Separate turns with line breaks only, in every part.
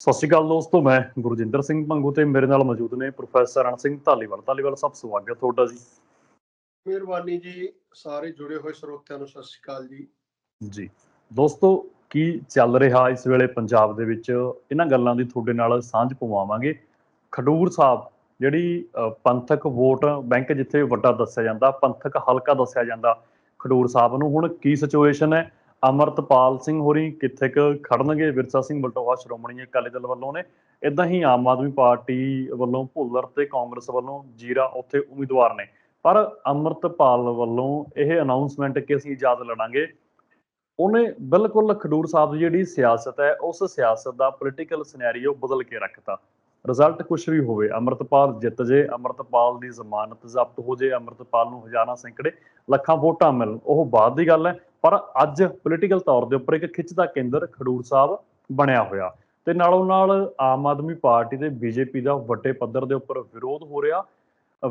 ਸਤਿ ਸ਼੍ਰੀ ਅਕਾਲ ਦੋਸਤੋ ਮੈਂ ਗੁਰਜਿੰਦਰ ਸਿੰਘ ਮੰਗੂ ਤੇ ਮੇਰੇ ਨਾਲ ਮੌਜੂਦ ਨੇ ਪ੍ਰੋਫੈਸਰ ਅਣ ਸਿੰਘ ਧਾਲੀਵਾਲ। ਧਾਲੀਵਾਲ ਸਾਹਿਬ ਸਵਾਗਤ ਤੁਹਾਡਾ ਜੀ।
ਮਿਹਰਬਾਨੀ ਜੀ ਸਾਰੇ ਜੁੜੇ ਹੋਏ ਸਰੋਤਿਆਂ ਨੂੰ ਸਤਿ ਸ਼੍ਰੀ ਅਕਾਲ ਜੀ।
ਜੀ। ਦੋਸਤੋ ਕੀ ਚੱਲ ਰਿਹਾ ਇਸ ਵੇਲੇ ਪੰਜਾਬ ਦੇ ਵਿੱਚ? ਇਹਨਾਂ ਗੱਲਾਂ ਦੀ ਤੁਹਾਡੇ ਨਾਲ ਸਾਂਝ ਪਵਾਵਾਂਗੇ। ਖਡੂਰ ਸਾਹਿਬ ਜਿਹੜੀ ਪੰਥਕ ਵੋਟ ਬੈਂਕ ਜਿੱਥੇ ਵੱਡਾ ਦੱਸਿਆ ਜਾਂਦਾ ਪੰਥਕ ਹਲਕਾ ਦੱਸਿਆ ਜਾਂਦਾ ਖਡੂਰ ਸਾਹਿਬ ਨੂੰ ਹੁਣ ਕੀ ਸਿਚੁਏਸ਼ਨ ਹੈ? ਅਮਰਤਪਾਲ ਸਿੰਘ ਹੋਰੀ ਕਿੱਥੇ ਕੁ ਖੜਨਗੇ? ਵਿਰਸਾ ਸਿੰਘ ਬਲਟੋਹਾ ਸ਼੍ਰੋਮਣੀ ਅਕਾਲੀ ਦਲ ਵੱਲੋਂ ਨੇ। ਇਦਾਂ ਹੀ ਆਮ ਆਦਮੀ ਪਾਰਟੀ ਵੱਲੋਂ ਭੁੱਲਰ ਤੇ ਕਾਂਗਰਸ ਵੱਲੋਂ ਜੀਰਾ ਉੱਥੇ ਉਮੀਦਵਾਰ ਨੇ। ਪਰ ਅਮਰਤਪਾਲ ਵੱਲੋਂ ਇਹ ਅਨਾਉਂਸਮੈਂਟ ਕਿ ਅਸੀਂ ਇਜਾਜ਼ਤ ਲੜਾਂਗੇ, ਉਹਨੇ ਬਿਲਕੁਲ ਖਡੂਰ ਸਾਹਿਬ ਦੀ ਜਿਹੜੀ ਸਿਆਸਤ ਹੈ, ਉਸ ਸਿਆਸਤ ਦਾ ਪੋਲੀਟੀਕਲ ਸਿਨੈਰੀਓ ਬਦਲ ਕੇ ਰੱਖਤਾ। ਰਿਜ਼ਲਟ ਕੁਛ ਵੀ ਹੋਵੇ, ਅਮਰਤਪਾਲ ਜਿੱਤ ਜੇ, ਅਮਰਤਪਾਲ ਦੀ ਜ਼ਮਾਨਤ ਜ਼ਬਤ ਹੋ ਜੇ, ਅਮਰਤਪਾਲ ਨੂੰ ਹਜ਼ਾਰਾਂ ਸੈਂਕੜੇ, ਲੱਖਾਂ ਵੋਟਾਂ ਮਿਲਣ, ਉਹ ਬਾਅਦ ਦੀ ਗੱਲ ਹੈ। ਪਰ ਅੱਜ ਪੋਲੀਟੀਕਲ ਤੌਰ ਦੇ ਉੱਪਰ ਇੱਕ ਖਿੱਚ ਦਾ ਕੇਂਦਰ ਖਡੂਰ ਸਾਹਿਬ ਬਣਿਆ ਹੋਇਆ। ਤੇ ਨਾਲੋਂ ਨਾਲ ਆਮ ਆਦਮੀ ਪਾਰਟੀ ਤੇ ਬੀਜੇਪੀ ਦਾ ਵੱਡੇ ਪੱਧਰ ਦੇ ਉੱਪਰ ਵਿਰੋਧ ਹੋ ਰਿਹਾ।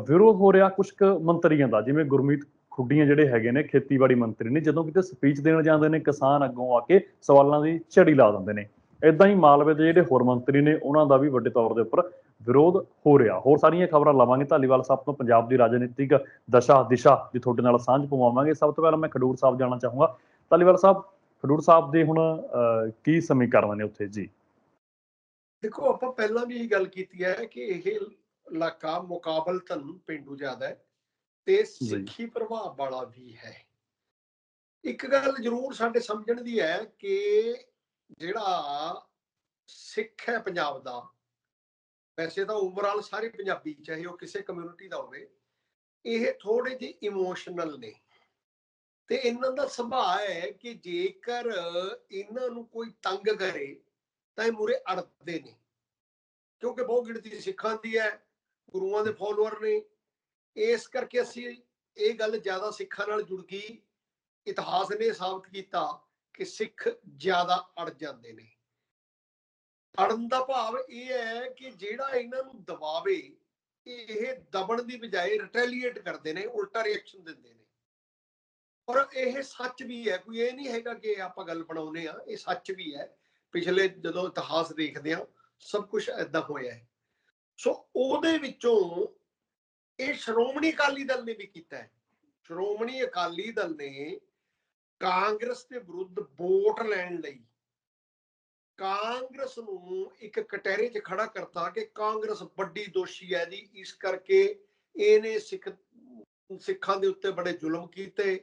ਵਿਰੋਧ ਹੋ ਰਿਹਾ ਕੁਝ ਕੁ ਮੰਤਰੀਆਂ ਦਾ, ਜਿਵੇਂ ਗੁਰਮੀਤ ਖੁੱਡੀਆਂ ਜਿਹੜੇ ਹੈਗੇ ਨੇ, ਖੇਤੀਬਾੜੀ ਮੰਤਰੀ ਨੇ, ਜਦੋਂ ਕਿਤੇ ਸਪੀਚ ਦੇਣ ਜਾਂਦੇ ਨੇ, ਕਿਸਾਨ ਅੱਗੋਂ ਆ ਕੇ ਸਵਾਲਾਂ ਦੀ ਝੜੀ ਲਾ ਦਿੰਦੇ ਨੇ। ਇਦਾਂ ਹੀ ਮਾਲਵੇ ਦੇ ਜਿਹੜੇ ਹੋਰ ਮੰਤਰੀ ਨੇ ਉਹਨਾਂ ਦਾ ਵੀ ਵੱਡੇ ਤੌਰ ਦੇ ਉੱਪਰ ਵਿਰੋਧ ਹੋ ਰਿਹਾ। ਹੋਰ ਸਾਰੀਆਂ ਖਬਰਾਂ ਲਾਵਾਂਗੇ। ਧਾਲੀਵਾਲ ਸਾਹਿਬ ਤੋਂ ਪੰਜਾਬ ਦੀ ਰਾਜਨੀਤਿਕ ਦਸ਼ਾ ਦਿਸ਼ਾ ਦੀ ਤੁਹਾਡੇ ਨਾਲ ਸਾਂਝ ਪਵਾਵਾਂਗੇ। ਸਭ ਤੋਂ ਪਹਿਲਾਂ ਮੈਂ ਖਡੂਰ ਸਾਹਿਬ ਜਾਣਾ ਚਾਹੂੰਗਾ। ਧਾਲੀਵਾਲ ਸਾਹਿਬ ਖਡੂਰ ਸਾਹਿਬ ਦੇ ਹੁਣ ਕੀ ਸਮੀਕਰਨ ਨੇ ਉੱਥੇ? ਜੀ।
ਦੇਖੋ ਆਪਾਂ ਪਹਿਲਾਂ ਵੀ ਇਹ ਗੱਲ ਕੀਤੀ ਹੈ ਕਿ ਇਹ ਇਲਾਕਾ ਮੁਕਾਬਲਤਨ ਪਿੰਡੂ ਜ਼ਿਆਦਾ ਹੈ ਤੇ ਸਿੱਖੀ ਪ੍ਰਭਾਵ ਵਾਲਾ ਵੀ ਹੈ। ਇੱਕ ਗੱਲ ਜ਼ਰੂਰ ਸਾਡੇ ਸਮਝਣ ਦੀ ਹੈ ਕਿ ਜਿਹੜਾ ਸਿੱਖ ਹੈ ਪੰਜਾਬ ਦਾ, ਵੈਸੇ ਤਾਂ ਓਵਰਆਲ ਸਾਰੇ ਪੰਜਾਬੀ, ਚਾਹੇ ਉਹ ਕਿਸੇ ਕਮਿਊਨਿਟੀ ਦਾ ਹੋਵੇ, ਇਹ ਥੋੜੇ ਜਿਹੇ ਇਮੋਸ਼ਨਲ ਨੇ। ਤੇ ਇਹਨਾਂ ਦਾ ਸੁਭਾਅ ਹੈ ਕਿ ਜੇਕਰ ਇਹਨਾਂ ਨੂੰ ਕੋਈ ਤੰਗ ਕਰੇ, ਤਾਂ ਇਹ ਮੂਰੇ ਅੜਦੇ ਨੇ। ਕਿਉਂਕਿ ਬਹੁ ਗਿਣਤੀ ਸਿੱਖਾਂ ਦੀ ਹੈ, ਗੁਰੂਆਂ ਦੇ ਫਾਲੋਅਰ ਨੇ। ਇਸ ਕਰਕੇ ਅਸੀਂ ਇਹ ਗੱਲ ਜ਼ਿਆਦਾ ਸਿੱਖਾਂ ਨਾਲ ਜੁੜ ਗਈ ਇਤਿਹਾਸ ਨੇ ਸਾਬਤ ਕੀਤਾ। ਕਿ ਸਿੱਖ ਜ਼ਿਆਦਾ ਅੜ ਜਾਂਦੇ ਨੇ। ਅੜਨ ਦਾ ਭਾਵ ਇਹ ਹੈ ਕਿ ਜਿਹੜਾ ਇਹਨਾਂ ਨੂੰ ਦਬਾਵੇ, ਇਹ ਦਬਣ ਦੀ ਬਜਾਏ ਰਿਟੈਲੀਏਟ ਕਰਦੇ ਨੇ, ਉਲਟਾ ਰਿਐਕਸ਼ਨ ਦਿੰਦੇ ਨੇ। ਔਰ ਇਹ ਸੱਚ ਵੀ ਹੈ, ਕੋਈ ਇਹ ਨਹੀਂ ਹੈਗਾ ਕਿ ਆਪਾਂ ਗੱਲ ਬਣਾਉਨੇ ਆ ਇਹ ਸੱਚ ਵੀ ਹੈ। ਪਿਛਲੇ ਜਦੋਂ ਇਤਿਹਾਸ ਦੇਖਦੇ ਆ ਸਭ ਕੁਝ ਐਦਾਂ ਹੋਇਆ ਹੈ। ਸੋ ਉਹਦੇ ਵਿੱਚੋਂ ਇਹ ਸ਼੍ਰੋਮਣੀ ਅਕਾਲੀ ਦਲ ਨੇ ਵੀ ਕੀਤਾ ਹੈ। ਸ਼੍ਰੋਮਣੀ ਅਕਾਲੀ ਦਲ ਨੇ ਕਾਂਗਰਸ ਦੇ ਵਿਰੁੱਧ ਵੋਟ ਲੈਣ ਲਈ। ਕਾਂਗਰਸ ਨੂੰ ਇੱਕ ਕਟਹਿਰੇ 'ਚ ਖੜਾ ਕਰਤਾ ਕਿ ਕਾਂਗਰਸ ਵੱਡੀ ਦੋਸ਼ੀ ਹੈ ਜੀ। ਇਸ ਕਰਕੇ ਇਹਨੇ ਸਿੱਖ, ਸਿੱਖਾਂ ਦੇ ਉੱਤੇ ਬੜੇ ਜ਼ੁਲਮ ਕੀਤੇ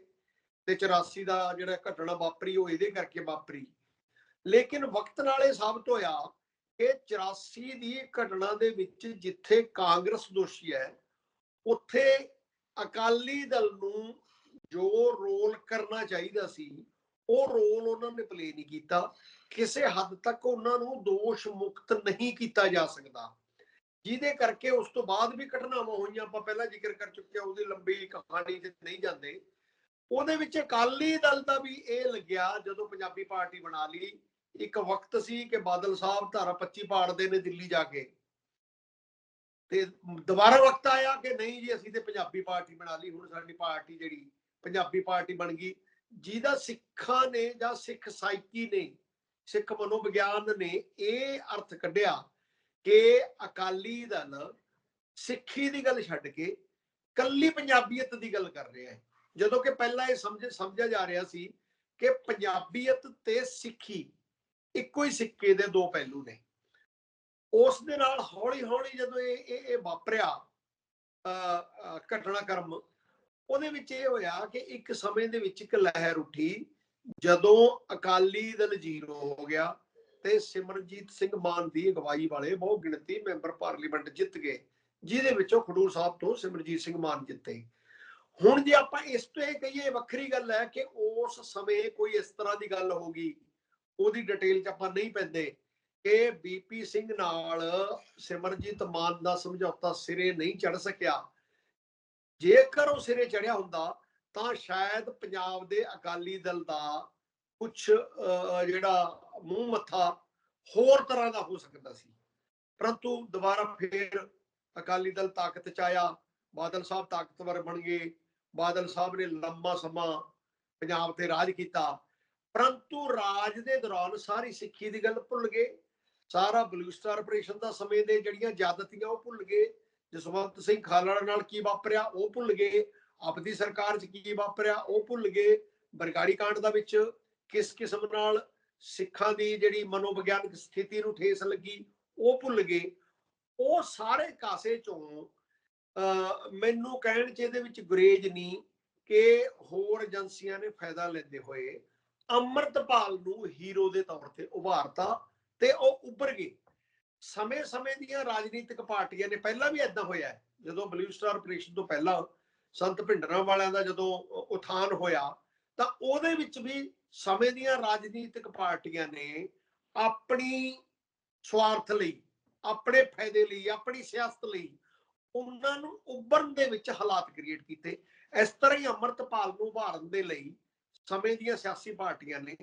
ਤੇ 84 ਦਾ ਜਿਹੜਾ ਘਟਨਾ ਵਾਪਰੀ ਉਹ ਇਹਦੇ ਕਰਕੇ ਵਾਪਰੀ। ਲੇਕਿਨ ਵਕਤ ਨਾਲ ਇਹ ਸਾਬਤ ਹੋਇਆ ਕਿ 84 ਦੀ ਘਟਨਾ ਦੇ ਵਿੱਚ ਜਿੱਥੇ ਕਾਂਗਰਸ ਦੋਸ਼ੀ ਹੈ, ਉੱਥੇ ਅਕਾਲੀ ਦਲ ਨੂੰ ਜੋ ਰੋਲ ਕਰਨਾ ਚਾਹੀਦਾ ਸੀ, ਉਹ ਰੋਲ ਉਹਨਾਂ ਨੇ ਪਲੇ ਨਹੀਂ ਕੀਤਾ। ਕਿਸੇ ਹੱਦ ਤੱਕ ਉਹਨਾਂ ਨੂੰ ਦੋਸ਼ ਮੁਕਤ ਨਹੀਂ ਕੀਤਾ ਜਾ ਸਕਦਾ। ਜਿਹਦੇ ਕਰਕੇ ਉਸ ਤੋਂ ਬਾਅਦ ਵੀ ਘਟਨਾਵਾਂ ਹੋਈਆਂ, ਆਪਾਂ ਪਹਿਲਾਂ ਜ਼ਿਕਰ ਕਰ ਚੁੱਕੇ ਹਾਂ, ਉਹਦੀ ਲੰਬੀ ਕਹਾਣੀ ਤੇ ਨਹੀਂ ਜਾਂਦੇ। ਉਹਦੇ ਵਿੱਚ ਅਕਾਲੀ ਦਲ ਦਾ ਵੀ ਇਹ ਲੱਗਿਆ, ਜਦੋਂ ਪੰਜਾਬੀ ਪਾਰਟੀ ਬਣਾ ਲਈ, ਇੱਕ ਵਕਤ ਸੀ ਕਿ ਬਾਦਲ ਸਾਹਿਬ ਧਾਰਾ 25 ਪਾੜਦੇ ਨੇ ਦਿੱਲੀ ਜਾ ਕੇ। ਤੇ ਦੁਬਾਰਾ ਵਕਤ ਆਇਆ ਕਿ ਨਹੀਂ ਜੀ, ਅਸੀਂ ਤੇ ਪੰਜਾਬੀ ਪਾਰਟੀ ਬਣਾ ਲਈ, ਹੁਣ ਸਾਡੀ ਪਾਰਟੀ ਜਿਹੜੀ ਪੰਜਾਬੀ ਪਾਰਟੀ ਬਣ ਗਈ, ਜਿਹਦਾ ਸਿੱਖਾਂ ਨੇ ਜਾਂ ਸਿੱਖ ਸਾਈਕੀ ਨੇ, ਸਿੱਖ ਮਨੋਵਿਗਿਆਨ ਨੇ ਇਹ ਅਰਥ ਕੱਢਿਆ ਕਿ ਅਕਾਲੀ ਦਲ ਸਿੱਖੀ ਦੀ ਗੱਲ ਛੱਡ ਕੇ ਕੱਲੀ ਪੰਜਾਬੀਅਤ ਦੀ ਗੱਲ ਕਰ ਰਿਹਾ ਹੈ। ਜਦੋਂ ਕਿ ਪਹਿਲਾਂ ਇਹ ਸਮਝ, ਸਮਝਿਆ ਜਾ ਰਿਹਾ ਸੀ ਕਿ ਪੰਜਾਬੀਅਤ ਤੇ ਸਿੱਖੀ ਇੱਕੋ ਹੀ ਸਿੱਕੇ ਦੇ ਦੋ ਪਹਿਲੂ ਨੇ। ਉਸ ਦੇ ਨਾਲ ਹੌਲੀ ਹੌਲੀ ਜਦੋਂ ਇਹ ਇਹ ਵਾਪਰਿਆ ਅ ਘਟਨਾਕ੍ਰਮ ਉਹਦੇ ਵਿੱਚ ਇਹ ਹੋਇਆ ਕਿ ਇੱਕ ਸਮੇਂ ਦੇ ਵਿੱਚ ਇੱਕ ਲਹਿਰ ਉੱਠੀ, ਜਦੋਂ ਅਕਾਲੀ ਦਲ ਜ਼ੀਰੋ ਹੋ ਗਿਆ ਤੇ ਸਿਮਰਜੀਤ ਸਿੰਘ ਮਾਨ ਦੀ ਅਗਵਾਈ ਵਾਲੇ ਬਹੁ ਗਿਣਤੀ ਮੈਂਬਰ ਪਾਰਲੀਮੈਂਟ ਜਿੱਤ ਗਏ, ਜਿਹਦੇ ਵਿੱਚੋਂ ਖਡੂਰ ਸਾਹਿਬ ਤੋਂ ਸਿਮਰਜੀਤ ਸਿੰਘ ਮਾਨ ਜਿੱਤੇ। ਹੁਣ ਜੇ ਆਪਾਂ ਇਸ ਤੋਂ ਇਹ ਕਹੀਏ, ਵੱਖਰੀ ਗੱਲ ਹੈ ਕਿ ਉਸ ਸਮੇਂ ਕੋਈ ਇਸ ਤਰ੍ਹਾਂ ਦੀ ਗੱਲ ਹੋ ਗਈ, ਉਹਦੀ ਡਿਟੇਲ 'ਚ ਆਪਾਂ ਨਹੀਂ ਪੈਂਦੇ ਕਿ ਬੀਪੀ ਸਿੰਘ ਨਾਲ ਸਿਮਰਜੀਤ ਮਾਨ ਦਾ ਸਮਝੌਤਾ ਸਿਰੇ ਨਹੀਂ ਚੜ ਸਕਿਆ। ਜੇਕਰ ਉਹ ਸਿਰੇ ਚੜਿਆ ਹੁੰਦਾ, ਤਾਂ ਸ਼ਾਇਦ ਪੰਜਾਬ ਦੇ ਅਕਾਲੀ ਦਲ ਦਾ ਕੁਝ ਜਿਹੜਾ ਮੂੰਹ ਮੱਥਾ ਹੋਰ ਤਰ੍ਹਾਂ ਦਾ ਹੋ ਸਕਦਾ ਸੀ। ਪਰੰਤੂ ਦੁਬਾਰਾ ਫੇਰ ਅਕਾਲੀ ਦਲ ਤਾਕਤ ਚ ਆਇਆ, ਬਾਦਲ ਸਾਹਿਬ ਤਾਕਤਵਰ ਬਣ ਗਏ, ਬਾਦਲ ਸਾਹਿਬ ਨੇ ਲੰਮਾ ਸਮਾਂ ਪੰਜਾਬ ਤੇ ਰਾਜ ਕੀਤਾ। ਪਰੰਤੂ ਰਾਜ ਦੇ ਦੌਰਾਨ ਸਾਰੀ ਸਿੱਖੀ ਦੀ ਗੱਲ ਭੁੱਲ ਗਏ, ਸਾਰਾ ਬਲੂ ਸਟਾਰ ਆਪਰੇਸ਼ਨ ਦਾ ਸਮੇਂ ਦੇ ਜਿਹੜੀਆਂ ਜਾਦਤੀਆਂ ਉਹ ਭੁੱਲ ਗਏ। ਜਸਵੰਤ ਸਿੰਘ ਖਾਲੜਾ ਨਾਲ ਕੀ ਵਾਪਰਿਆ, ਉਹ ਭੁੱਲ ਗਏ। ਆਪਦੀ ਸਰਕਾਰ 'ਚ ਕੀ ਵਾਪਰਿਆ, ਉਹ ਭੁੱਲ ਗਏ। ਬਰਗਾੜੀ ਕਾਂਡ ਦਾ ਵਿੱਚ ਕਿਸ ਕਿਸਮ ਨਾਲ ਸਿੱਖਾਂ ਦੀ ਜਿਹੜੀ ਮਨੋਵਿਗਿਆਨਕ ਸਥਿਤੀ ਨੂੰ ਠੇਸ ਲੱਗੀ, ਉਹ ਭੁੱਲ ਗਏ। ਉਹ ਸਾਰੇ ਕਾਸੇ ਚੋਂ, ਅਹ, ਮੈਨੂੰ ਕਹਿਣ ਚ ਇਹਦੇ ਵਿੱਚ ਗੁਰੇਜ ਨਹੀਂ ਕਿ ਹੋਰ ਏਜੰਸੀਆਂ ਨੇ ਫਾਇਦਾ ਲੈਂਦੇ ਹੋਏ ਅੰਮ੍ਰਿਤਪਾਲ ਨੂੰ ਹੀਰੋ ਦੇ ਤੌਰ ਤੇ ਉਭਾਰਤਾ ਤੇ ਉਹ ਉੱਭਰ ਗਏ। ਸਮੇਂ-ਸਮੇਂ ਦੀਆਂ ਰਾਜਨੀਤਿਕ ਪਾਰਟੀਆਂ ਨੇ, ਪਹਿਲਾਂ ਵੀ ਐਦਾਂ ਹੋਇਆ ਹੈ। ਜਦੋਂ ਬਲੂ ਸਟਾਰ ਆਪਰੇਸ਼ਨ ਤੋਂ ਪਹਿਲਾਂ ਸੰਤ ਭਿੰਡਰਾਂ ਵਾਲਿਆਂ ਦਾ ਜਦੋਂ ਉਥਾਨ ਹੋਇਆ, ਤਾਂ ਉਹਦੇ ਵਿੱਚ ਵੀ ਸਮੇਂ ਦੀਆਂ ਰਾਜਨੀਤਿਕ ਪਾਰਟੀਆਂ ਨੇ ਆਪਣੀ ਸਵਾਰਥ ਲਈ, ਆਪਣੇ ਫਾਇਦੇ ਲਈ, ਆਪਣੀ ਸਿਆਸਤ ਲਈ ਉਹਨਾਂ ਨੂੰ ਉੱਭਰਨ ਦੇ ਵਿੱਚ ਹਾਲਾਤ ਕ੍ਰੀਏਟ ਕੀਤੇ ਇਸ ਤਰ੍ਹਾਂ ਹੀ ਅੰਮ੍ਰਿਤਪਾਲ ਨੂੰ ਉਭਾਰਨ ਦੇ ਲਈ ਸਮੇਂ ਦੀਆਂ ਸਿਆਸੀ ਪਾਰਟੀਆਂ ਨੇ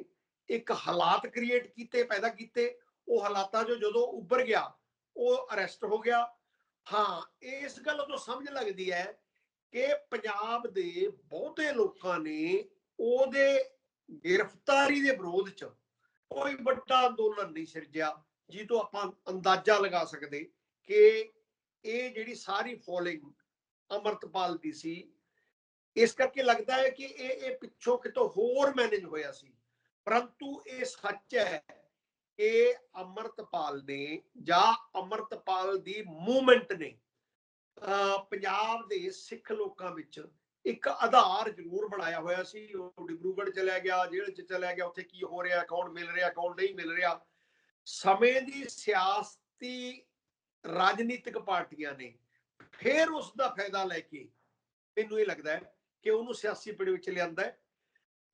ਇੱਕ ਹਾਲਾਤ ਕ੍ਰੀਏਟ ਕੀਤੇ, ਪੈਦਾ ਕੀਤੇ ਉਹ ਹਾਲਾਤਾਂ 'ਚੋਂ ਜਦੋਂ ਉੱਭਰ ਗਿਆ, ਉਹ ਅਰੈਸਟ ਹੋ ਗਿਆ। ਹਾਂ, ਇਸ ਗੱਲ ਤੋਂ ਸਮਝ ਲੱਗਦੀ ਹੈ ਕਿ ਪੰਜਾਬ ਦੇ ਬਹੁਤੇ ਲੋਕਾਂ ਨੇ ਉਹਦੇ ਗ੍ਰਿਫਤਾਰੀ ਦੇ ਵਿਰੋਧ 'ਚ ਕੋਈ ਵੱਡਾ ਅੰਦੋਲਨ ਨਹੀਂ ਸਿਰਜਿਆ ਜੀ ਤੋਂ ਆਪਾਂ ਅੰਦਾਜ਼ਾ ਲਗਾ ਸਕਦੇ ਕਿ ਇਹ ਜਿਹੜੀ ਸਾਰੀ ਫੋਲਿੰਗ ਅਮਰਤਪਾਲ ਦੀ ਸੀ, ਇਸ ਕਰਕੇ ਲੱਗਦਾ ਹੈ ਕਿ ਇਹ ਇਹ ਪਿੱਛੋਂ ਕਿਤੋਂ ਹੋਰ ਮੈਨੇਜ ਹੋਇਆ ਸੀ। ਪਰੰਤੂ ਇਹ ਸੱਚ ਹੈ ਕਿ ਅਮਰਤਪਾਲ ਨੇ ਜਾਂ ਅਮਰਤਪਾਲ ਦੀ ਮੂਵਮੈਂਟ ਨੇ, ਅਹ ਪੰਜਾਬ ਦੇ ਸਿੱਖ ਲੋਕਾਂ ਵਿੱਚ ਇੱਕ ਆਧਾਰ ਜ਼ਰੂਰ ਬਣਾਇਆ ਹੋਇਆ ਸੀ। ਉਹ ਡਿਬਰੂਗੜ੍ਹ ਚਲਿਆ ਗਿਆ, ਜੇਲ੍ਹ 'ਚ ਚਲਿਆ ਗਿਆ, ਉੱਥੇ ਕੀ ਹੋ ਰਿਹਾ, ਕੌਣ ਮਿਲ ਰਿਹਾ, ਕੌਣ ਨਹੀਂ ਮਿਲ ਰਿਹਾ। ਸਮੇਂ ਦੀ ਸਿਆਸਤੀ ਰਾਜਨੀਤਿਕ ਪਾਰਟੀਆਂ ਨੇ ਫਿਰ ਉਸ ਦਾ ਫਾਇਦਾ ਲੈ ਕੇ ਮੈਨੂੰ ਇਹ ਲੱਗਦਾ ਹੈ ਕਿ ਉਹਨੂੰ ਸਿਆਸੀ ਪਿੜ ਵਿੱਚ ਲਿਆਂਦਾ ਹੈ।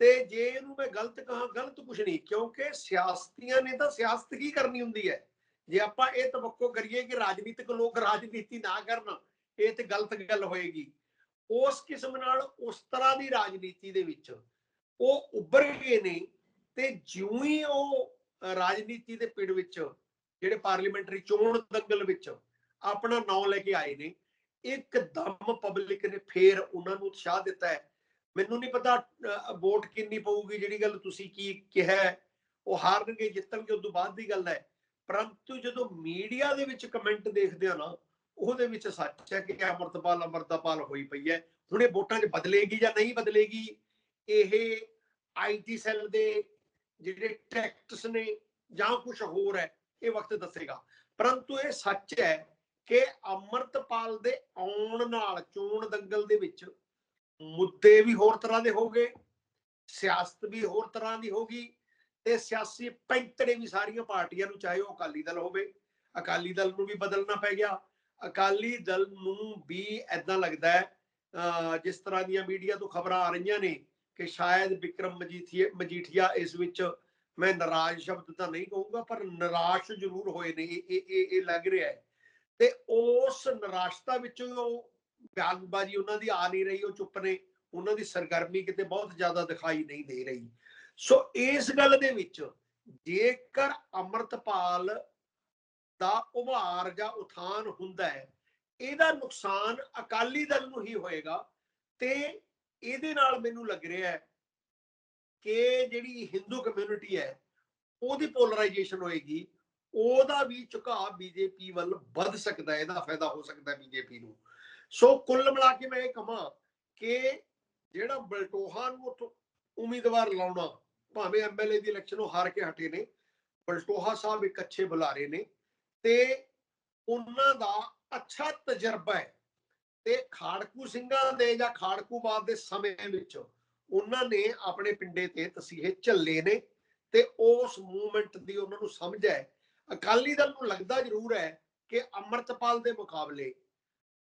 ਤੇ ਜੇ ਇਹਨੂੰ ਮੈਂ ਗਲਤ ਕਹਾਂ, ਗਲਤ ਕੁਝ ਨਹੀਂ, ਕਿਉਂਕਿ ਸਿਆਸਤੀਆਂ ਨੇ ਤਾਂ ਸਿਆਸਤ ਹੀ ਕਰਨੀ ਹੁੰਦੀ ਹੈ? ਜੇ ਆਪਾਂ ਇਹ ਤਵੱਕੋ ਕਰੀਏ ਕਿ ਰਾਜਨੀਤਿਕ ਲੋਕ ਰਾਜਨੀਤੀ ਨਾ ਕਰਨ, ਇਹ ਤੇ ਗਲਤ ਗੱਲ ਹੋਏਗੀ। ਉਸ ਕਿਸਮ ਨਾਲ ਉਸ ਤਰ੍ਹਾਂ ਦੀ ਰਾਜਨੀਤੀ ਦੇ ਵਿੱਚ ਉਹ ਉੱਭਰ ਗਏ ਨੇ ਤੇ ਜਿਉਂ ਹੀ ਉਹ ਰਾਜਨੀਤੀ ਦੇ ਪਿੜ ਵਿੱਚ, ਜਿਹੜੇ ਪਾਰਲੀਮੈਂਟਰੀ ਚੋਣ ਦੰਗਲ ਵਿੱਚ ਆਪਣਾ ਨਾਂ ਲੈ ਕੇ ਆਏ ਨੇ ਇੱਕਦਮ ਪਬਲਿਕ ਨੇ ਫੇਰ ਉਹਨਾਂ ਨੂੰ ਉਤਸ਼ਾਹ ਦਿੱਤਾ ਹੈ। ਮੈਨੂੰ ਨਹੀਂ ਪਤਾ ਵੋਟ ਕਿੰਨੀ ਪਊਗੀ, ਜਿਹੜੀ ਗੱਲ ਤੁਸੀਂ ਕੀ ਕਿਹਾ ਉਹ ਹਾਰਨਗੇ, ਜਿੱਤਣਗੇ ਉਸ ਤੋਂ ਬਾਅਦ ਦੀ ਗੱਲ ਹੈ। ਪਰੰਤੂ ਜਦੋਂ ਮੀਡੀਆ ਦੇ ਵਿੱਚ ਕਮੈਂਟ ਦੇਖਦੇ ਆ ਨਾ, ਉਹਦੇ ਵਿੱਚ ਸੱਚ ਹੈ ਕਿ ਅਮਰਤਪਾਲ ਅਮਰਤਪਾਲ ਹੋਈ ਪਈ ਹੈ। ਹੁਣ ਇਹ ਵੋਟਾਂ 'ਚ ਬਦਲੇਗੀ ਜਾਂ ਨਹੀਂ ਬਦਲੇਗੀ, ਇਹ ਆਈਟੀ ਸੈੱਲ ਦੇ ਜਿਹੜੇ ਟੈਕਟਸ ਨੇ ਜਾਂ ਕੁਝ ਹੋਰ ਹੈ, ਇਹ ਵਕਤ ਦੱਸੇਗਾ। ਪਰੰਤੂ ਇਹ ਸੱਚ ਹੈ ਕਿ ਅਮਰਤਪਾਲ ਦੇ ਆਉਣ ਨਾਲ, ਚੋਣ ਦੰਗਲ ਦੇ ਵਿੱਚ ਮੁੱਦੇ ਵੀ ਹੋਰ ਤਰ੍ਹਾਂ ਦੇ ਹੋਗੇ ਸਿਆਸਤ ਵੀ ਹੋਰ ਤਰ੍ਹਾਂ ਦੀ ਹੋਗੀ ਤੇ ਸਿਆਸੀ ਪੈਂਤੜੇ ਵੀ ਸਾਰੀਆਂ ਪਾਰਟੀਆਂ ਨੂੰ, ਚਾਹੇ ਉਹ ਅਕਾਲੀ ਦਲ ਹੋਵੇ, ਅਕਾਲੀ ਦਲ ਨੂੰ ਵੀ ਬਦਲਣਾ ਪੈ ਗਿਆ। ਅਕਾਲੀ ਦਲ ਨੂੰ ਵੀ ਐਦਾਂ ਲੱਗਦਾ ਹੈ ਜਿਸ ਤਰ੍ਹਾਂ ਦੀਆਂ ਮੀਡੀਆ ਤੋਂ ਖਬਰਾਂ ਆ ਰਹੀਆਂ ਨੇ ਕਿ ਸ਼ਾਇਦ ਵਿਕਰਮ ਮਜੀਠੀਆ ਮਜੀਠੀਆ ਇਸ ਵਿੱਚ ਮੈਂ ਨਾਰਾਜ਼ ਸ਼ਬਦ ਤਾਂ ਨਹੀਂ ਕਹੂੰਗਾ, ਪਰ ਨਿਰਾਸ਼ ਜ਼ਰੂਰ ਹੋਏ ਨੇ, ਇਹ ਇਹ, ਇਹ- ਲੱਗ ਰਿਹਾ ਹੈ। ਤੇ ਉਸ ਨਿਰਾਸ਼ਤਾ ਵਿੱਚੋਂ ਉਹ ਬਿਆਨਬਾਜ਼ੀ ਉਹਨਾਂ ਦੀ ਆ ਨਹੀਂ ਰਹੀ, ਉਹ ਚੁੱਪ ਨੇ, ਉਹਨਾਂ ਦੀ ਸਰਗਰਮੀ ਕਿਤੇ ਬਹੁਤ ਜ਼ਿਆਦਾ ਦਿਖਾਈ ਨਹੀਂ ਦੇ ਰਹੀ। ਸੋ ਇਸ ਗੱਲ ਦੇ ਵਿੱਚ ਜੇਕਰ ਅਮਰਤਪਾਲ ਦਾ ਉਭਾਰ ਜਾਂ ਉਥਾਨ ਹੁੰਦਾ ਹੈ, ਇਹਦਾ ਨੁਕਸਾਨ ਅਕਾਲੀ ਦਲ ਨੂੰ ਹੀ ਹੋਏਗਾ ਤੇ ਇਹਦੇ ਨਾਲ ਮੈਨੂੰ ਲੱਗ ਰਿਹਾ ਹੈ ਕਿ ਜਿਹੜੀ ਹਿੰਦੂ ਕਮਿਊਨਿਟੀ ਹੈ, ਉਹਦੀ ਪੋਲਰਾਈਜੇਸ਼ਨ ਹੋਏਗੀ, ਉਹਦਾ ਵੀ ਝੁਕਾਅ ਬੀਜੇਪੀ ਵੱਲ ਵੱਧ ਸਕਦਾ ਹੈ, ਇਹਦਾ ਫਾਇਦਾ ਹੋ ਸਕਦਾ ਬੀਜੇਪੀ ਨੂੰ। ਸੋ ਕੁੱਲ ਮਿਲਾ ਕੇ ਮੈਂ ਇਹ ਕਹਾਂ ਕਿ ਜਿਹੜਾ ਬਲਟੋਹਾ ਨੂੰ ਉੱਥੋਂ ਉਮੀਦਵਾਰ ਲਾਉਣਾ, ਭਾਵੇਂ ਐਮਐਲਏ ਦੀ ਇਲੈਕਸ਼ਨ ਉਹ ਹਾਰ ਕੇ ਹਟੇ ਨੇ, ਬਲਟੋਹਾ ਸਾਹਿਬ ਇੱਕ ਅੱਛੇ ਬੁਲਾਰੇ ਨੇ ਤੇ ਉਹਨਾਂ ਦਾ ਅੱਛਾ ਤਜਰਬਾ ਹੈ ਤੇ ਖਾੜਕੂ ਸਿੰਘਾਂ ਦੇ ਜਾਂ ਖਾੜਕੂਵਾਦ ਦੇ ਸਮੇਂ ਵਿੱਚ ਉਹਨਾਂ ਨੇ ਆਪਣੇ ਪਿੰਡੇ ਤੇ ਤਸੀਹੇ ਝੱਲੇ ਨੇ ਤੇ ਉਸ ਮੂਵਮੈਂਟ ਦੀ ਉਹਨਾਂ ਨੂੰ ਸਮਝ ਹੈ। ਅਕਾਲੀ ਦਲ ਨੂੰ ਲੱਗਦਾ ਜ਼ਰੂਰ ਹੈ ਕਿ ਅਮਰਤਪਾਲ ਦੇ ਮੁਕਾਬਲੇ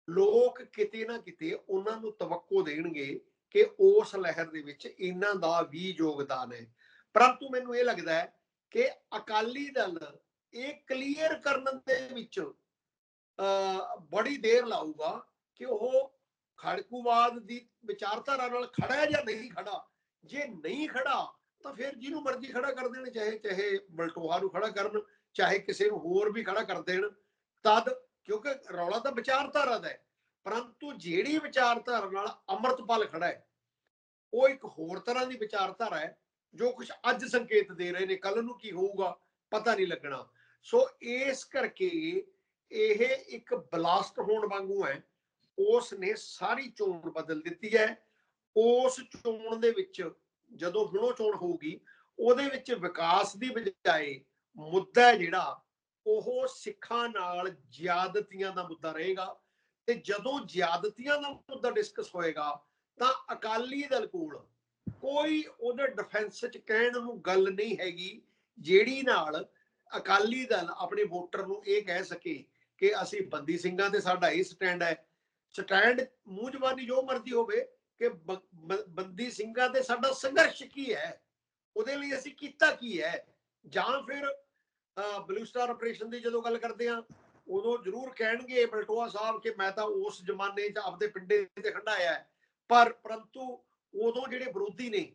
ਲੋਕ ਕਿਤੇ ਨਾ ਕਿਤੇ ਉਹਨਾਂ ਨੂੰ ਤਵੱਕੋ ਦੇਣਗੇ ਕਿ ਉਸ ਲਹਿਰ ਦੇ ਵਿੱਚ ਇਹਨਾਂ ਦਾ ਵੀ ਯੋਗਦਾਨ ਹੈ। ਪਰੰਤੂ ਮੈਨੂੰ ਇਹ ਲੱਗਦਾ ਹੈ ਕਿ ਅਕਾਲੀ ਦਲ ਇਹ ਕਲੀਅਰ ਕਰਨ ਦੇ ਵਿੱਚ, ਅਹ, ਬੜੀ ਦੇਰ ਲਾਊਗਾ ਕਿ ਉਹ ਖੜਕੂਵਾਦ ਦੀ ਵਿਚਾਰਧਾਰਾ ਨਾਲ ਖੜਾ ਹੈ ਜਾਂ ਨਹੀਂ ਖੜਾ। ਜੇ ਨਹੀਂ ਖੜਾ, ਤਾਂ ਫਿਰ ਜਿਹਨੂੰ ਮਰਜ਼ੀ ਖੜਾ ਕਰ ਦੇਣ, ਚਾਹੇ ਚਾਹੇ ਬਲਟੋਹਾ ਨੂੰ ਖੜਾ ਕਰਨ, ਚਾਹੇ ਕਿਸੇ ਨੂੰ ਹੋਰ ਵੀ ਖੜਾ ਕਰ ਦੇਣ। ਤਦ ਕਿਉਂਕਿ ਰੌਲਾ ਤਾਂ ਵਿਚਾਰਧਾਰਾ ਦਾ ਹੈ, ਪਰੰਤੂ ਜਿਹੜੀ ਵਿਚਾਰਧਾਰਾ ਨਾਲ ਅੰਮ੍ਰਿਤਪਾਲ ਖੜਾ ਹੈ, ਉਹ ਇੱਕ ਹੋਰ ਤਰ੍ਹਾਂ ਦੀ ਵਿਚਾਰਧਾਰਾ ਹੈ, ਜੋ ਕੁਝ ਅੱਜ ਸੰਕੇਤ ਦੇ ਰਹੇ ਨੇ ਕੱਲ ਨੂੰ ਕੀ ਹੋਊਗਾ, ਪਤਾ ਨਹੀਂ ਲੱਗਣਾ। ਸੋ ਇਸ ਕਰਕੇ ਇਹ ਇੱਕ ਬਲਾਸਟ ਹੋਣ ਵਾਂਗੂ ਹੈ, ਉਸ ਨੇ ਸਾਰੀ ਚੋਣ ਬਦਲ ਦਿੱਤੀ ਹੈ। ਉਸ ਚੋਣ ਦੇ ਵਿੱਚ, ਜਦੋਂ ਹੁਣ ਉਹ ਚੋਣ ਹੋਊਗੀ, ਉਹਦੇ ਵਿੱਚ ਵਿਕਾਸ ਦੀ ਬਜਾਏ ਮੁੱਦਾ ਜਿਹੜਾ ਉਹ ਸਿੱਖਾਂ ਨਾਲ ਜ਼ਿਆਦਤੀਆਂ ਦਾ ਮੁੱਦਾ ਰਹੇਗਾ ਤੇ ਜਦੋਂ ਜ਼ਿਆਦਤੀਆਂ ਦਾ ਮੁੱਦਾ ਡਿਸਕਸ ਹੋਏਗਾ ਤਾਂ ਅਕਾਲੀ ਦਲ ਕੋਲ ਕੋਈ ਉਹਦੇ ਡਿਫੈਂਸ ਚ ਕਹਿਣ ਨੂੰ ਗੱਲ ਨਹੀਂ ਹੈਗੀ ਜਿਹੜੀ ਨਾਲ ਅਕਾਲੀ ਦਲ ਆਪਣੇ ਵੋਟਰ ਨੂੰ ਇਹ ਕਹਿ ਸਕੇ ਕਿ ਅਸੀਂ ਬੰਦੀ ਸਿੰਘਾਂ ਤੇ ਸਾਡਾ ਇਹ ਸਟੈਂਡ ਹੈ। ਸਟੈਂਡ ਮੂੰਹ ਜ਼ਬਾਨੀ ਜੋ ਮਰਜ਼ੀ ਹੋਵੇ ਕਿ ਬੰਦੀ ਸਿੰਘਾਂ ਤੇ ਸਾਡਾ ਸੰਘਰਸ਼ ਕੀ ਹੈ? ਉਹਦੇ ਲਈ ਅਸੀਂ ਕੀਤਾ ਕੀ ਹੈ? ਜਾਂ ਫਿਰ ਬਲੂ ਸਟਾਰ ਆਪਰੇਸ਼ਨ ਦੀ ਜਦੋਂ ਗੱਲ ਕਰਦੇ ਆ ਉਦੋਂ ਜ਼ਰੂਰ ਕਹਿਣਗੇ ਬਲਟੋਆ ਸਾਹਿਬ ਕਿ ਮੈਂ ਤਾਂ ਉਸ ਜ਼ਮਾਨੇ 'ਚ ਆਪਦੇ ਪਿੰਡੇ ਤੇ ਖੰਡਾਇਆ ਹੈ। ਪਰ ਪਰੰਤੂ ਉਦੋਂ ਜਿਹੜੇ ਵਿਰੋਧੀ ਨੇ,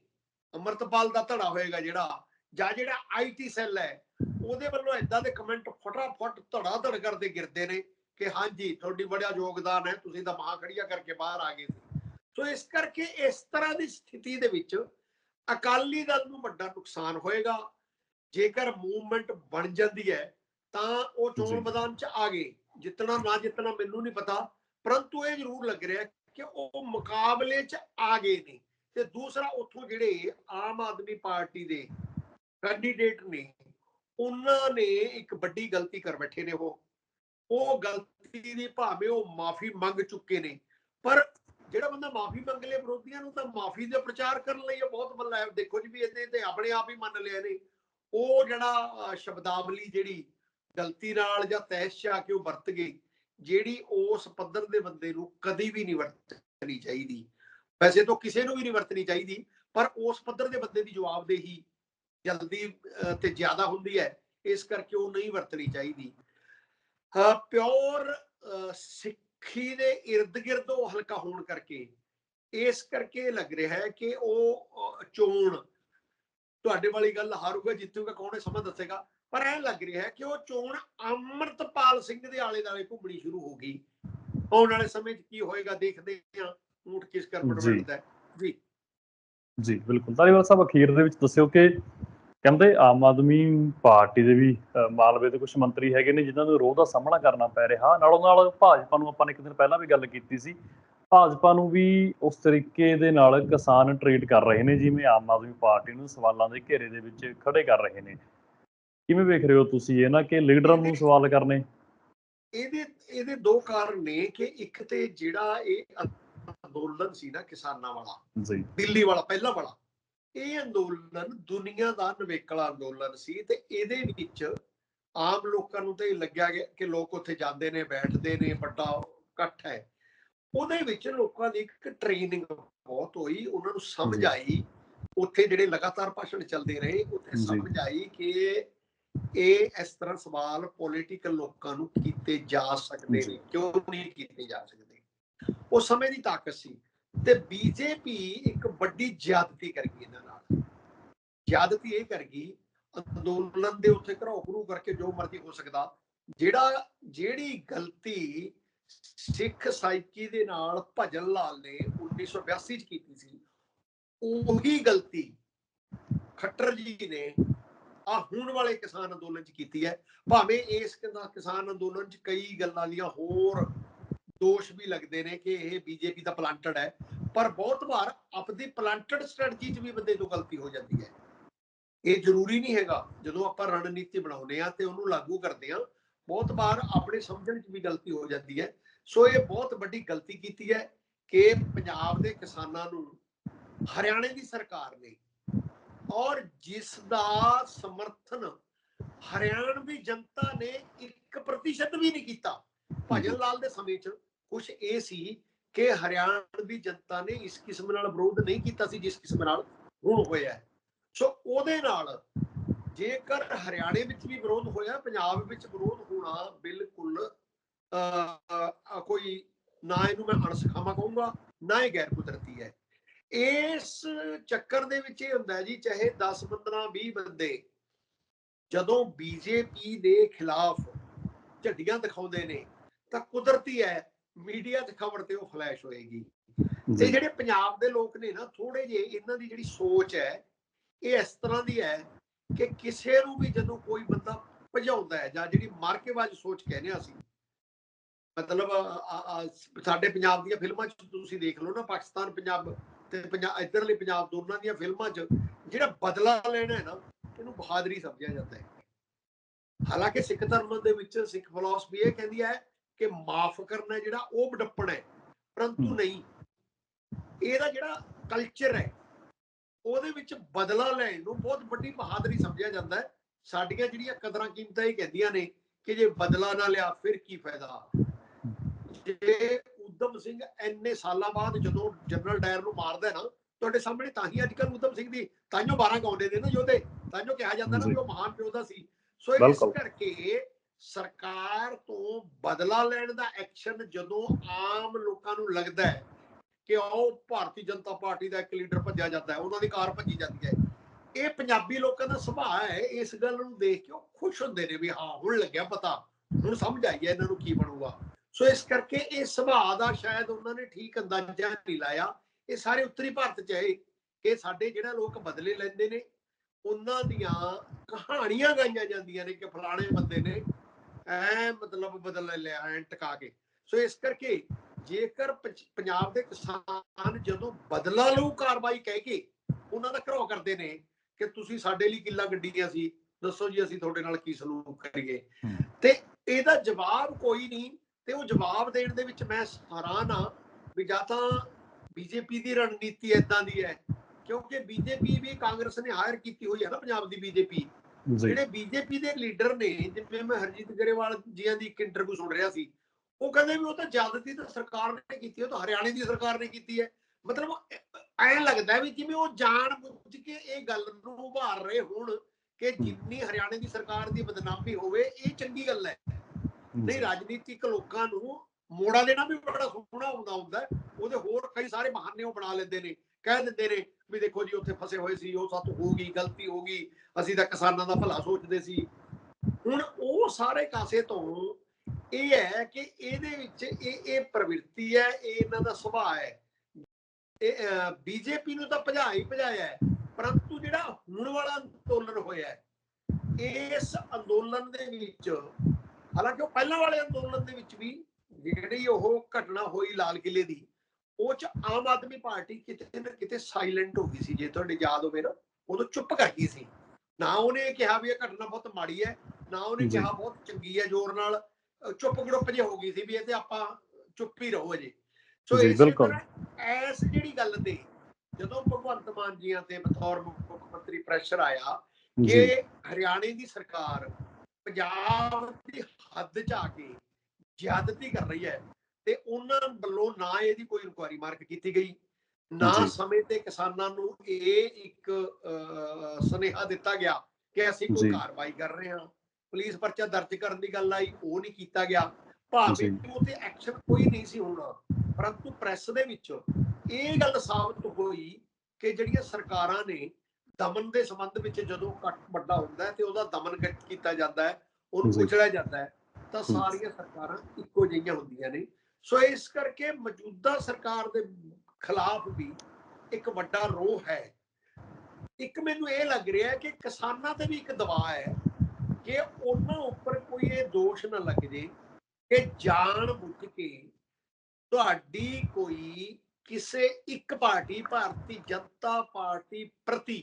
ਅਮਰਤਪਾਲ ਦਾ ਧੜਾ ਹੋਏਗਾ ਜਿਹੜਾ, ਜਾਂ ਜਿਹੜਾ ਆਈਟੀ ਸੈੱਲ ਹੈ, ਉਹਦੇ ਵੱਲੋਂ ਇਦਾਂ ਦੇ ਕਮੈਂਟ ਫਟਾਫਟ ਧੜਾ ਧੜ ਕਰਦੇ ਗਿਰਦੇ ਨੇ ਕਿ ਹਾਂਜੀ, ਤੁਹਾਡੀ ਬੜਾ ਯੋਗਦਾਨ ਹੈ, ਤੁਸੀਂ ਤਾਂ ਮਹਾ ਖੜੀਆਂ ਕਰਕੇ ਬਾਹਰ ਆ ਗਏ ਸੀ ਸੋ ਇਸ ਕਰਕੇ ਇਸ ਤਰ੍ਹਾਂ ਦੀ ਸਥਿਤੀ ਦੇ ਵਿੱਚ ਅਕਾਲੀ ਦਲ ਨੂੰ ਵੱਡਾ ਨੁਕਸਾਨ ਹੋਏਗਾ ਜੇਕਰ ਮੂਵਮੈਂਟ ਬਣ ਜਾਂਦੀ ਹੈ ਤਾਂ ਉਹ। ਚੋਣ ਮੈਦਾਨ 'ਚ ਆ ਗਏ। ਜਿੱਤਣਾ ਨਾ ਜਿੱਤਣਾ ਮੈਨੂੰ ਨਹੀਂ ਪਤਾ ਪਰੰਤੂ ਇਹ ਜ਼ਰੂਰ ਲੱਗ ਰਿਹਾ ਕਿ ਉਹ ਮੁਕਾਬਲੇ 'ਚ ਆ ਗਏ ਨੇ। ਤੇ ਦੂਸਰਾ ਉੱਥੋਂ ਜਿਹੜੇ ਆਮ ਆਦਮੀ ਪਾਰਟੀ ਦੇ ਕੈਂਡੀਡੇਟ ਨੇ ਉਹਨਾਂ ਨੇ ਇੱਕ ਵੱਡੀ ਗਲਤੀ ਕਰ ਬੈਠੇ ਨੇ ਉਹ। ਉਹ ਗਲਤੀ ਦੀ ਭਾਵੇਂ ਉਹ ਮਾਫੀ ਮੰਗ ਚੁੱਕੇ ਨੇ ਪਰ ਜਿਹੜਾ ਬੰਦਾ ਮਾਫੀ ਮੰਗ ਲੇ ਵਿਰੋਧੀਆਂ ਨੂੰ ਤਾਂ ਮਾਫੀ ਦਾ ਪ੍ਰਚਾਰ ਕਰਨ ਲਈ ਇਹ ਬਹੁਤ ਬੱਲਾ ਹੈ। ਦੇਖੋ ਜੀ ਵੀ ਇਹਦੇ ਤੇ ਆਪਣੇ ਆਪ ਹੀ ਮੰਨ ਲਿਆ ਨੇ ਉਹ ਜਿਹੜਾ ਸ਼ਬਦਾਵਲੀ ਜਿਹੜੀ ਗਲਤੀ ਨਾਲ ਜਾਂ ਤੈਸ਼ ਆ ਕੇ ਉਹ ਵਰਤ ਗਈ ਜਿਹੜੀ ਉਸ ਪੱਧਰ ਦੇ ਬੰਦੇ ਨੂੰ ਕਦੀ ਵੀ ਨਹੀਂ ਵਰਤਣੀ ਚਾਹੀਦੀ। ਵੈਸੇ ਤਾਂ ਕਿਸੇ ਨੂੰ ਵੀ ਨਹੀਂ ਵਰਤਣੀ ਚਾਹੀਦੀ ਪਰ ਉਸ ਪੱਧਰ ਦੇ ਬੰਦੇ ਦੀ ਜਵਾਬਦੇਹੀ ਜਲਦੀ ਅਹ, ਤੇ ਜ਼ਿਆਦਾ ਹੁੰਦੀ ਹੈ ਇਸ ਕਰਕੇ ਉਹ ਨਹੀਂ ਵਰਤਣੀ ਚਾਹੀਦੀ। ਪਿਓਰ ਸਿੱਖੀ ਦੇ ird ਗਿਰਦ ਉਹ ਹਲਕਾ ਹੋਣ ਕਰਕੇ ਇਸ ਕਰਕੇ ਲੱਗ ਰਿਹਾ ਹੈ ਕਿ ਉਹ ਚੋਣ ਤੁਹਾਡੇ ਵਾਲੀ ਗੱਲ ਹਾਰੂਗਾ ਜਿੱਤੂਗਾ ਕੌਣ ਹੈ ਸਮਾਂ ਦੱਸੇਗਾ। ਪਰ ਐ ਲੱਗ ਰਿਹਾ ਹੈ ਕਿ ਉਹ ਚੋਣ ਅਮਰਤਪਾਲ ਸਿੰਘ ਦੇ ਆਲੇ ਦੁਆਲੇ ਘੁੰਮਣੀ ਸ਼ੁਰੂ ਹੋ ਗਈ। ਆਉਣ ਵਾਲੇ ਸਮੇਂ 'ਚ ਕੀ ਹੋਏਗਾ ਦੇਖਦੇ ਹਾਂ। ਊਂਟ ਕਿਸ। ਬਣਦਾ ਹੈ। ਜੀ।
ਜੀ ਬਿਲਕੁਲ। ਧਾਲੀਵਾਲ ਸਾਹਿਬ ਅਖੀਰ ਦੇ ਵਿੱਚ ਦੱਸਿਓ ਕਿ ਕਹਿੰਦੇ ਆਮ ਆਦਮੀ ਪਾਰਟੀ ਦੇ ਵੀ ਮਾਲਵੇ ਦੇ ਕੁਝ ਮੰਤਰੀ ਹੈਗੇ ਨੇ ਜਿਨ੍ਹਾਂ ਨੂੰ ਰੋਹ ਦਾ ਸਾਹਮਣਾ ਕਰਨਾ ਪੈ ਰਿਹਾ। ਨਾਲੋਂ ਨਾਲ ਭਾਜਪਾ ਨੂੰ ਆਪਾਂ ਨੇ ਇੱਕ ਦਿਨ ਪਹਿਲਾਂ ਵੀ ਗੱਲ ਕੀਤੀ ਸੀ। ਭਾਜਪਾ ਨੂੰ ਵੀ ਉਸ ਤਰੀਕੇ ਦੇ ਨਾਲ ਕਿਸਾਨ ਟ੍ਰੀਟ ਕਰ ਰਹੇ ਨੇ ਜਿਵੇਂ ਆਮ ਆਦਮੀ ਪਾਰਟੀ ਨੂੰ ਸਵਾਲਾਂ ਦੇ ਘੇਰੇ ਦੇ ਵਿੱਚ ਖੜੇ ਕਰ ਰਹੇ ਨੇ। ਕਿਵੇਂ ਵੇਖ ਰਹੇ ਹੋ ਤੁਸੀਂ ਇਹ ਨਾ ਕਿ ਲੀਡਰਾਂ ਨੂੰ ਸਵਾਲ ਕਰਨੇ?
ਇਹਦੇ ਇਹਦੇ ਦੋ ਕਾਰਨ ਨੇ ਕਿ ਇੱਕ ਤੇ ਜਿਹੜਾ ਇਹ ਅੰਦੋਲਨ ਸੀ ਨਾ ਕਿਸਾਨਾਂ ਵਾਲਾ
ਜੀ।
ਦਿੱਲੀ ਵਾਲਾ ਪਹਿਲਾ ਵਾਲਾ ਇਹ ਅੰਦੋਲਨ ਦੁਨੀਆ ਦਾ ਨਵੇਕਲਾ ਅੰਦੋਲਨ ਸੀ ਤੇ ਇਹਦੇ ਵਿੱਚ ਆਮ ਲੋਕਾਂ ਨੂੰ ਤੇ ਇਹ ਲੱਗਿਆ ਗਿਆ ਕਿ ਲੋਕ ਉੱਥੇ ਜਾਂਦੇ ਨੇ ਬੈਠਦੇ ਨੇ ਵੱਡਾ ਇਕੱਠ ਹੈ। ਉਹਦੇ ਵਿੱਚ ਲੋਕਾਂ ਦੀ ਇੱਕ ਟ੍ਰੇਨਿੰਗ ਬਹੁਤ ਹੋਈ ਉਹਨਾਂ ਨੂੰ ਸਮਝ। ਆਈ ਉੱਥੇ ਜਿਹੜੇ ਲਗਾਤਾਰ ਭਾਸ਼ਣ ਚੱਲਦੇ ਰਹੇ ਉੱਥੇ। ਸਮਝ ਆਈ ਕਿ ਇਹ ਇਸ ਤਰ੍ਹਾਂ ਸਵਾਲ ਪੋਲੀਟੀਕਲ ਲੋਕਾਂ ਨੂੰ ਕੀਤੇ ਜਾ ਸਕਦੇ। ਨੇ ਕਿਉਂ ਨਹੀਂ ਕੀਤੇ ਜਾ ਸਕਦੇ ਉਹ ਸਮੇਂ ਦੀ ਤਾਕਤ ਸੀ ਤੇ ਬੀਜੇਪੀ ਇੱਕ ਵੱਡੀ ਜ਼ਿਆਦਤੀ ਕਰ ਗਈ ਇਹਨਾਂ ਨਾਲ ਜ਼ਿਆਦਤੀ ਇਹ ਕਰ ਗਈ ਅੰਦੋਲਨ ਦੇ ਉੱਤੇ ਘਰੋ ਘਰੂ ਕਰਕੇ ਜੋ ਮਰਜ਼ੀ ਹੋ ਸਕਦਾ ਜਿਹੜਾ ਜਿਹੜੀ ਗਲਤੀ ਸਿੱਖ ਸਾਈਕੀ ਦੇ ਨਾਲ ਭਜਨ ਲਾਲ ਨੇ 1982 ਚ ਕੀਤੀ ਸੀ। ਉਹੀ ਗਲਤੀ ਖੱਟਰ ਜੀ ਨੇ ਆ ਹੁਣ ਵਾਲੇ ਕਿਸਾਨ ਅੰਦੋਲਨ ਚ ਕੀਤੀ ਹੈ। ਭਾਵੇਂ ਇਸ ਕਿਸਾਨ ਅੰਦੋਲਨ ਚ ਕਈ ਗੱਲਾਂ ਦੀਆਂ ਹੋਰ ਦੋਸ਼ ਵੀ ਲੱਗਦੇ ਨੇ ਕਿ ਇਹ ਬੀਜੇਪੀ ਦਾ ਪਲਾਂਟਡ ਹੈ, ਪਰ ਬਹੁਤ ਵਾਰ ਆਪਦੀ ਪਲਾਂਟਡ ਸਟ੍ਰੈਟਜੀ 'ਚ ਵੀ ਬੰਦੇ ਤੋਂ ਗਲਤੀ ਹੋ ਜਾਂਦੀ ਹੈ। ਇਹ ਜ਼ਰੂਰੀ ਨਹੀਂ ਹੈਗਾ। ਜਦੋਂ ਆਪਾਂ ਰਣਨੀਤੀ ਬਣਾਉਂਦੇ ਆ ਤੇ ਉਹਨੂੰ ਲਾਗੂ ਕਰਦੇ ਆ ਬਹੁਤ ਵਾਰ ਆਪਣੇ ਸਮਝਣ 'ਚ ਵੀ ਗਲਤੀ ਹੋ ਜਾਂਦੀ ਹੈ ਸੋ ਇਹ ਬਹੁਤ ਵੱਡੀ ਗਲਤੀ ਕੀਤੀ ਹੈ ਕਿ ਪੰਜਾਬ ਦੇ ਕਿਸਾਨਾਂ ਨੂੰ ਹਰਿਆਣੇ ਦੀ ਸਰਕਾਰ ਨੇ ਔਰ ਜਿਸ ਦਾ ਸਮਰਥਨ ਹਰਿਆਣਵੀ ਜਨਤਾ ਨੇ 1% ਵੀ ਨਹੀਂ ਕੀਤਾ ਭਜਨ ਲਾਲ ਦੇ ਸਮੇਂ 'ਚ ਕੁਝ ਇਹ ਸੀ ਕਿ ਹਰਿਆਣਵੀ ਜਨਤਾ ਨੇ ਇਸ ਕਿਸਮ ਨਾਲ ਵਿਰੋਧ ਨਹੀਂ ਕੀਤਾ ਸੀ ਜਿਸ ਕਿਸਮ ਨਾਲ ਹੁਣ ਹੋਇਆ ਹੈ। ਸੋ ਉਹਦੇ ਨਾਲ ਜੇਕਰ ਹਰਿਆਣੇ ਵਿੱਚ ਵੀ ਵਿਰੋਧ ਹੋਇਆ, ਪੰਜਾਬ ਵਿੱਚ ਵਿਰੋਧ ਹੋਣਾ ਬਿਲਕੁਲ ਕੋਈ ਨਾ ਇਹਨੂੰ ਮੈਂ ਅਣਸਖਾਮਾ ਕਹੂੰਗਾ ਨਾ ਇਹ ਗੈਰ ਕੁਦਰਤੀ ਹੈ। ਇਸ ਚੱਕਰ ਦੇ ਵਿੱਚ ਇਹ ਹੁੰਦਾ ਜੀ ਚਾਹੇ 10 15 20 ਬੰਦੇ ਜਦੋਂ ਬੀਜੇਪੀ ਦੇ ਖਿਲਾਫ ਝੰਡੀਆਂ ਦਿਖਾਉਂਦੇ ਨੇ ਤਾਂ ਕੁਦਰਤੀ ਹੈ ਮੀਡੀਆ 'ਚ ਖਬਰ ਤੇ ਉਹ ਫਲੈਸ਼ ਹੋਏਗੀ। ਤੇ ਜਿਹੜੇ ਪੰਜਾਬ ਦੇ ਲੋਕ ਨੇ ਨਾ ਥੋੜੇ ਜੇ ਇਹਨਾਂ ਦੀ ਜਿਹੜੀ ਸੋਚ ਹੈ ਇਹ ਇਸ ਤਰ੍ਹਾਂ ਦੀ ਹੈ ਕਿ ਕਿਸੇ ਨੂੰ ਵੀ ਜਦੋਂ ਕੋਈ ਬੰਦਾ ਭਜਾਉਂਦਾ ਹੈ ਜਾਂ ਜਿਹੜੀ ਮਾਰਕੇਬਾਜ਼ ਸੋਚ ਕਹਿੰਦੇ ਅਸੀਂ। ਮਤਲਬ ਸਾਡੇ ਪੰਜਾਬ ਦੀਆਂ ਫਿਲਮਾਂ 'ਚ ਤੁਸੀਂ ਦੇਖ ਲਓ ਨਾ ਪਾਕਿਸਤਾਨ ਪੰਜਾਬ ਤੇ ਪੰਜਾਬ ਇਧਰਲੇ ਪੰਜਾਬ ਦੋਨਾਂ ਦੀਆਂ ਫਿਲਮਾਂ 'ਚ ਜਿਹੜਾ ਬਦਲਾ ਲੈਣਾ ਹੈ ਨਾ ਇਹਨੂੰ ਬਹਾਦਰੀ ਸਮਝਿਆ ਜਾਂਦਾ ਹੈ। ਹਾਲਾਂਕਿ ਸਿੱਖ ਧਰਮ ਦੇ ਵਿੱਚ ਸਿੱਖ ਫਿਲਾਸਫੀ ਇਹ ਕਹਿੰਦੀ ਹੈ ਕਿ ਮਾਫ ਕਰਨਾ ਜਿਹੜਾ ਉਹ ਬਡੱਪਣ ਹੈ ਪਰੰਤੂ। ਨਹੀਂ। ਇਹਦਾ ਜਿਹੜਾ ਕਲਚਰ ਹੈ ਉਹਦੇ ਵਿੱਚ ਬਦਲਾ ਲੈਣ ਨੂੰ ਬਹੁਤ ਵੱਡੀ ਬਹਾਦਰੀ ਸਮਝਿਆ ਜਾਂਦਾ ਹੈ। ਸਾਡੀਆਂ ਜਿਹੜੀਆਂ ਕਦਰਾਂ ਕੀਮਤਾਂ ਇਹ ਕਹਿੰਦੀਆਂ ਨੇ ਕਿ ਜੇ ਬਦਲਾ ਨਾ ਲਿਆ ਫਿਰ ਕੀ ਫਾਇਦਾ ਜੇ ਉਦਮ ਸਿੰਘ ਐਨੇ ਸਾਲਾਂ ਬਾਅਦ ਜਦੋਂ ਜਨਰਲ ਡਾਇਰ ਨੂੰ ਮਾਰਦਾ ਹੈ ਨਾ ਤੁਹਾਡੇ ਸਾਹਮਣੇ ਤਾਂ ਹੀ ਅੱਜ ਕੱਲ੍ਹ ਉਦਮ ਸਿੰਘ ਦੀ ਤਾਈਓ 12 ਗਾਉਂਦੇ ਨੇ ਨਾ ਯੋਧੇ ਤਾਈਓ ਕਿਹਾ ਜਾਂਦਾ ਨਾ ਵੀ ਉਹ ਮਹਾਨ ਯੋਧਾ ਸੀ ਸੋ ਇਸ। ਕਰਕੇ ਸਰਕਾਰ ਤੋਂ ਬਦਲਾ ਲੈਣ ਦਾ ਐਕਸ਼ਨ ਜਦੋਂ ਆਮ ਲੋਕਾਂ ਨੂੰ ਲੱਗਦਾ ਹੈ ਕਿ ਉਹ ਭਾਰਤੀ ਜਨਤਾ ਪਾਰਟੀ ਦਾ ਇੱਕ ਲੀਡਰ ਭੱਜਿਆ ਜਾਂਦਾ ਹੈ ਉਹਨਾਂ ਦੀ ਕਾਰ ਭੱਜੀ ਜਾਂਦੀ ਹੈ ਇਹ ਪੰਜਾਬੀ ਲੋਕਾਂ ਦਾ ਸੁਭਾਅ ਹੈ, ਇਸ ਗੱਲ ਨੂੰ ਦੇਖ ਕੇ ਉਹ ਖੁਸ਼ ਹੁੰਦੇ ਨੇ ਵੀ ਹਾਂ, ਹੁਣ ਲੱਗਿਆ ਪਤਾ, ਹੁਣ ਸਮਝ ਆਈ ਹੈ ਇਹਨਾਂ ਨੂੰ ਕੀ ਬਣੂਗਾ। ਸੋ ਇਸ ਕਰਕੇ ਇਹ ਸੁਭਾਅ ਦਾ ਸ਼ਾਇਦ ਉਹਨਾਂ ਨੇ ਠੀਕ ਅੰਦਾਜ਼ਾ ਨਹੀਂ ਲਾਇਆ। ਇਹ ਸਾਰੇ ਉੱਤਰੀ ਭਾਰਤ ਚ ਹੈ ਕਿ ਸਾਡੇ ਜਿਹੜਾ ਲੋਕ ਬਦਲੇ ਲੈਂਦੇ ਨੇ, ਉਹਨਾਂ ਦੀਆਂ ਕਹਾਣੀਆਂ ਗਾਈਆਂ ਜਾਂਦੀਆਂ ਨੇ ਕਿ ਫਲਾਣੇ ਬੰਦੇ ਨੇ ਐ ਮਤਲਬ ਬਦਲ ਲਿਆ, ਐ ਟਿਕਾ ਕੇ। ਸੋ ਇਸ ਕਰਕੇ ਜੇਕਰ ਪੰਜਾਬ ਦੇ ਕਿਸਾਨ ਜਦੋਂ ਬਦਲਾ ਲਊ ਕਾਰਵਾਈ ਕਹਿ ਕੇ ਉਹਨਾਂ ਦਾ ਘਰੋ ਕਰਦੇ ਨੇ ਕਿ ਤੁਸੀਂ ਸਾਡੇ ਲਈ ਕਿੱਲਾ ਗੱਡੀਆਂ ਸੀ ਦੱਸੋ ਜੀ ਅਸੀਂ ਤੁਹਾਡੇ ਨਾਲ ਕੀ ਸਲੂਕ ਕਰੀਏ। ਤੇ ਇਹਦਾ ਜਵਾਬ ਕੋਈ ਨਹੀਂ ਤੇ ਉਹ ਜਵਾਬ ਦੇਣ ਦੇ ਵਿੱਚ ਮੈਂ ਹੈਰਾਨ ਆ ਵੀ ਜਾਂ ਤਾਂ ਬੀਜੇਪੀ ਦੀ ਰਣਨੀਤੀ ਇਦਾਂ ਦੀ ਹੈ ਕਿਉਂਕਿ ਬੀਜੇਪੀ ਵੀ ਕਾਂਗਰਸ ਨੇ ਹਾਇਰ ਕੀਤੀ ਹੋਈ ਹੈ ਨਾ ਪੰਜਾਬ ਦੀ ਬੀਜੇਪੀ। ਜਿਹੜੇ ਬੀਜੇਪੀ ਦੇ ਲੀਡਰ ਨੇ ਜਿਵੇਂ ਮੈਂ ਹਰਜੀਤ ਗਰੇਵਾਲ ਜੀਆਂ ਦੀ ਇੱਕ ਇੰਟਰਵਿਊ ਸੁਣ ਰਿਹਾ ਸੀ ਉਹ ਕਹਿੰਦੇ ਵੀ ਉਹ ਤਾਂ ਜ਼ਿਆਦਤੀ ਤਾਂ ਸਰਕਾਰ ਨੇ ਕੀਤੀ ਉਹ ਤਾਂ ਹਰਿਆਣੇ ਦੀ ਸਰਕਾਰ ਨੇ ਕੀਤੀ ਹੈ। ਮਤਲਬ ਐਂ ਲੱਗਦਾ ਵੀ ਜਿਵੇਂ ਉਹ ਜਾਣ ਬੁੱਝ ਕੇ ਇਹ ਗੱਲ ਨੂੰ ਉਭਾਰ ਰਹੇ ਹੋਣ ਕਿ ਜਿੰਨੀ ਹਰਿਆਣੇ ਦੀ ਸਰਕਾਰ ਦੀ ਬਦਨਾਮੀ ਹੋਵੇ ਇਹ ਚੰਗੀ ਗੱਲ ਹੈ। ਨਹੀਂ ਰਾਜਨੀਤਿਕ ਲੋਕਾਂ ਨੂੰ ਮੋੜਾ ਦੇਣਾ ਵੀ ਬੜਾ ਸੋਹਣਾ ਹੁੰਦਾ ਹੁੰਦਾ। ਉਹਦੇ ਹੋਰ ਕਈ ਸਾਰੇ ਬਹਾਨੇ ਉਹ ਬਣਾ ਲੈਂਦੇ ਨੇ। ਕਹਿ ਦਿੰਦੇ ਨੇ ਵੀ ਦੇਖੋ ਜੀ ਉੱਥੇ ਫਸੇ ਹੋਏ ਸੀ ਉਹ ਸਾਤੋਂ ਹੋ ਗਈ ਗਲਤੀ ਹੋ ਗਈ ਅਸੀਂ ਤਾਂ ਕਿਸਾਨਾਂ ਦਾ ਭਲਾ ਸੋਚਦੇ ਸੀ। ਹੁਣ ਉਹ ਸਾਰੇ ਕਾਸੇ ਤੋਂ ਇਹ ਹੈ ਕਿ ਇਹਦੇ ਵਿੱਚ ਇਹ ਇਹ ਪ੍ਰਵਿਰਤੀ ਹੈ ਇਹ ਇਹਨਾਂ ਦਾ ਸੁਭਾਅ ਹੈ। ਇਹ ਬੀਜੇਪੀ ਨੂੰ ਤਾਂ ਭਜਾ ਹੀ ਭਜਾਇਆ ਹੈ ਪਰੰਤੂ ਜਿਹੜਾ ਹੁਣ ਵਾਲਾ ਅੰਦੋਲਨ ਹੋਇਆ ਹੈ ਇਸ ਅੰਦੋਲਨ ਦੇ ਵਿੱਚ ਹਾਲਾਂਕਿ ਉਹ ਪਹਿਲਾਂ ਵਾਲੇ ਅੰਦੋਲਨ ਦੇ ਵਿੱਚ ਵੀ ਜਿਹੜੀ ਉਹ ਘਟਨਾ ਹੋਈ ਲਾਲ ਕਿਲੇ ਦੀ ਉਹ ਚ ਆਮ ਆਦਮੀ ਪਾਰਟੀ ਕਿਤੇ ਨਾ ਕਿਤੇ ਸਾਇਲੈਂਟ ਹੋ ਗਈ ਸੀ ਜੇ ਤੁਹਾਡੇ ਯਾਦ ਹੋਵੇ ਨਾ ਉਦੋਂ ਚੁੱਪ ਕਰ ਗਈ ਸੀ ਨਾ ਉਹਨੇ ਕਿਹਾ ਵੀ ਇਹ ਘਟਨਾ ਬਹੁਤ ਮਾੜੀ ਹੈ ਨਾ ਉਹਨੇ। ਕਿਹਾ ਬਹੁਤ ਚੰਗੀ ਹੈ ਜ਼ੋਰ ਨਾਲ ਚੁੱਪ ਗੜੁੱਪ ਜੇ ਹੋ ਗਈ ਸੀ ਵੀ ਇਹ ਤੇ ਆਪਾਂ ਚੁੱਪ ਹੀ ਰਹੋ ਅਜੇ ਸੋ
ਜੀ,
ਇਸੇ
ਬਿਲਕੁਲ।
ਤਰ੍ਹਾਂ ਐਸ ਜਿਹੜੀ ਗੱਲ ਤੇ ਜਦੋਂ ਭਗਵੰਤ ਮਾਨ ਜੀਆਂ ਤੇ ਬਤੌਰ ਮੁੱਖ ਮੰਤਰੀ ਪ੍ਰੈਸ਼ਰ ਆਇਆ ਕਿ ਹਰਿਆਣੇ ਦੀ ਸਰਕਾਰ ਪੰਜਾਬ ਦੀ ਹੱਦ ਚ ਆ ਕੇ ਜ਼ਿਆਦਤੀ ਕਰ ਰਹੀ ਹੈ ਤੇ ਉਹਨਾਂ ਵੱਲੋਂ ਨਾ ਇਹਦੀ ਕੋਈ ਇਨਕੁਆਇਰੀ ਮਾਰਕ ਕੀਤੀ ਗਈ ਨਾ। ਸਮੇਂ ਤੇ ਕਿਸਾਨਾਂ ਨੂੰ ਇਹ ਇੱਕ ਸੁਨੇਹਾ ਦਿੱਤਾ ਗਿਆ ਕਿ ਅਸੀਂ ਕੋਈ। ਕਾਰਵਾਈ ਕਰ ਰਹੇ ਹਾਂ ਪੁਲਿਸ ਪਰਚਾ ਦਰਜ ਕਰਨ ਦੀ ਗੱਲ ਆਈ ਉਹ ਨਹੀਂ ਕੀਤਾ ਗਿਆ ਭਾਵੇਂ
ਜੀ।
ਉਹ ਤੇ ਐਕਸ਼ਨ ਕੋਈ ਨਹੀਂ ਸੀ ਹੋਣਾ ਪਰੰਤੂ ਪ੍ਰੈਸ ਦੇ ਵਿੱਚ ਇਹ ਗੱਲ ਸਾਬਤ ਹੋਈ ਕਿ ਜਿਹੜੀਆਂ ਸਰਕਾਰਾਂ ਨੇ ਦਮਨ ਦੇ ਸੰਬੰਧ ਵਿੱਚ ਜਦੋਂ ਕੱਟ ਵੱਡਾ ਹੁੰਦਾ ਹੈ ਤੇ ਉਹਦਾ ਦਮਨ ਕੀਤਾ ਜਾਂਦਾ ਹੈ ਉਹਨੂੰ
ਜੀ।
ਕੁਚਲਿਆ ਜਾਂਦਾ ਹੈ ਤਾਂ ਸਾਰੀਆਂ ਸਰਕਾਰਾਂ ਇੱਕੋ ਜਿਹੀਆਂ ਹੁੰਦੀਆਂ ਨੇ। ਸੋ ਇਸ ਕਰਕੇ ਮੌਜੂਦਾ ਸਰਕਾਰ ਦੇ ਖਿਲਾਫ ਵੀ ਇੱਕ ਵੱਡਾ ਰੋਹ ਹੈ। ਇੱਕ ਮੈਨੂੰ ਇਹ ਲੱਗ ਰਿਹਾ ਹੈ ਕਿ ਕਿਸਾਨਾਂ ਤੇ ਵੀ ਇੱਕ ਦਬਾਅ ਹੈ ਕਿ ਉਹਨਾਂ ਉੱਪਰ ਕੋਈ ਇਹ ਦੋਸ਼ ਨਾ ਲੱਗ ਜੇ ਕਿ ਜਾਣ ਬੁੱਝ ਕੇ ਤੁਹਾਡੀ ਕੋਈ ਕਿਸੇ ਇੱਕ ਪਾਰਟੀ, ਭਾਰਤੀ ਜਨਤਾ ਪਾਰਟੀ ਪ੍ਰਤੀ